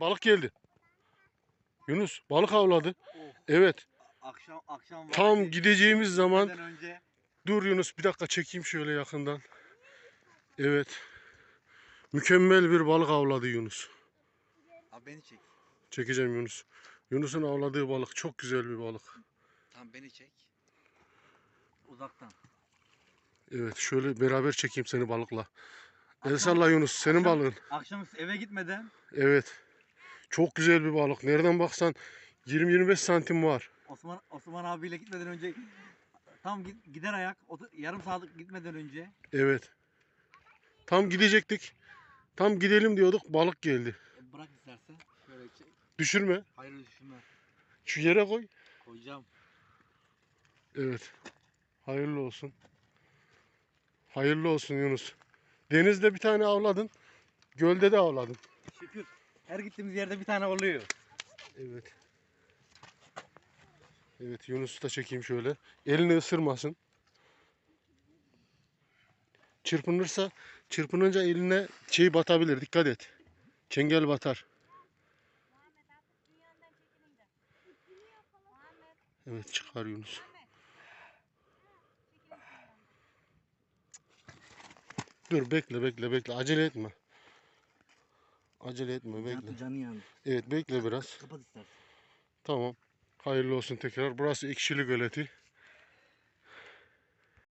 balık geldi. Yunus balık avladı. Evet. Akşam akşam Tam vakti gideceğimiz zaman önce dur Yunus bir dakika çekeyim şöyle yakından. Evet. Mükemmel bir balık avladı Yunus. Abi beni çek. Çekeceğim Yunus. Yunus'un avladığı balık çok güzel bir balık. Tamam beni çek. Uzaktan. Evet şöyle beraber çekeyim seni balıkla. El Akşam- salla Yunus senin akşam- balığın. Akşam eve gitmeden Evet. Çok güzel bir balık. Nereden baksan 20-25 santim var. Osman Osman abiyle gitmeden önce tam gider ayak yarım saat gitmeden önce Evet. Tam gidecektik. Tam gidelim diyorduk balık geldi. e, bırak istersen şöyle çek. Düşürme. Hayır düşünme. Şu yere koy. Koyacağım. Evet. Hayırlı olsun. Hayırlı olsun Yunus. Denizde bir tane avladın. Gölde de avladın. Şükür. Her gittiğimiz yerde bir tane oluyor. Evet. Evet Yunus'u da çekeyim şöyle. Elini ısırmasın. Çırpınırsa, çırpınınca eline şey batabilir. Dikkat et. Çengel batar. Evet çıkar Yunus. Dur bekle bekle bekle. Acele etme. Acele etme bekle. Canı yandı. Evet bekle biraz. Kapat istersen. Tamam. Hayırlı olsun tekrar. Burası Ekşili Göleti.